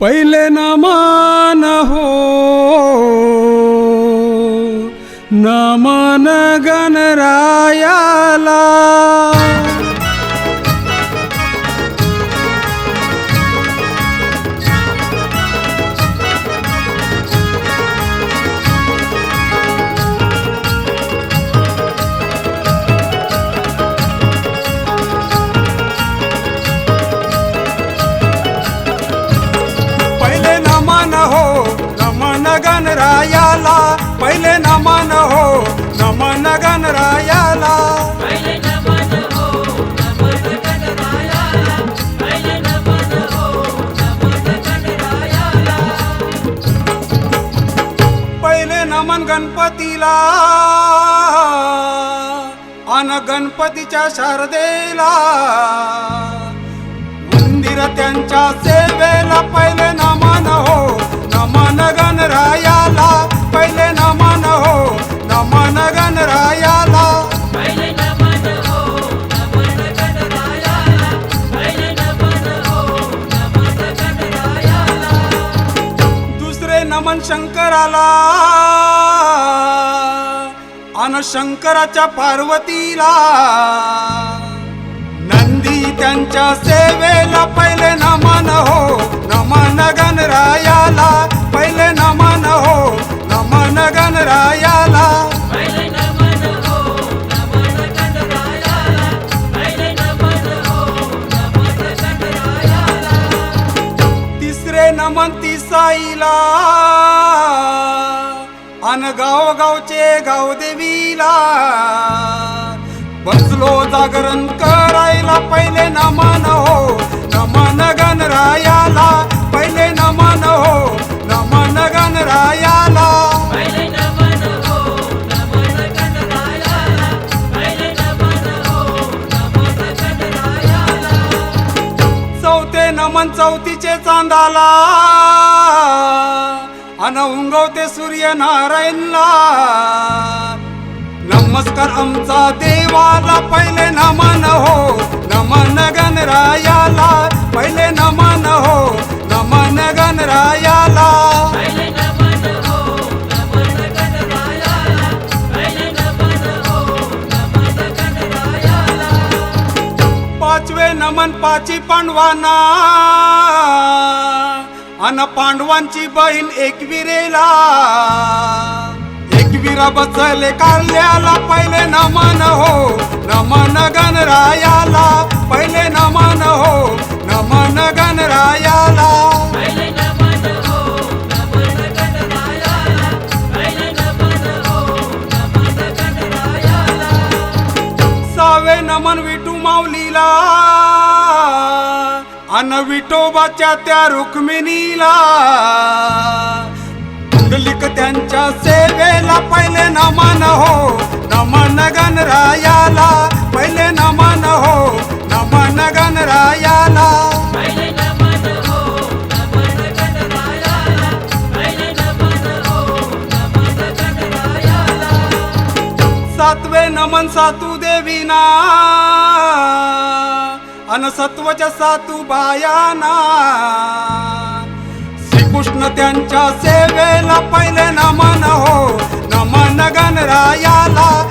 पहिले नमान हो नमन गणरा पहिले नमन गणपतीला अन गणपतीच्या शारदेला. दुसरे नमन शंकराला. अन शंकराच्या पार्वतीला. नंदी त्यांच्या सेवेला पहिले नमन हो. नमन गणरायाला. पहिले नमन हो. नमन गणरायाला. पहिले नमन हो. नमन गणरायाला. पहिले नमन हो. नमन गणरायाला. तिसरे नमन तिसाईला अन गावगावचे गावदेवीला बसलो जागरण करायला पहिले नमन हो नमन गणरायाला. पहिले नमन हो नमन गणरायाला. पहिले नमन हो नमन गणरायाला. पहिले नमन हो नमन गणरायाला. चौथे नमन चौथीचे चांदाला. उंगवते सूर्य नारायणला नमस्कार आमचा देवाला पहिले नमन हो. नमन गणरायाला पहिले नमन हो. नमन गणरायाला. पहिले नमन हो नमन गणरायाला. पहिले नमन हो नमन गणरायाला. पाचवे नमन पाची पांडवांना. अन पांडवांची बहीण एकविरेला एकविरा बसले काल्याला पहिले नमन हो नमन गणरायाला. अन विठोबाच्या त्या रुक्मिणीला कुंडलिक त्यांच्या सेवेला पहिले नमन हो नमन गणरायाला पहिले नमन हो नमन गणरायाला. पहिले नमन हो नमन गणरायाला पहिले नमन हो नमन गणरायाला. सातवे नमन सातू देवीना. अन सत्वच्या सातू बायाना. श्रीकृष्ण त्यांच्या सेवेला पहिले नमन हो. नमन गणरायाला.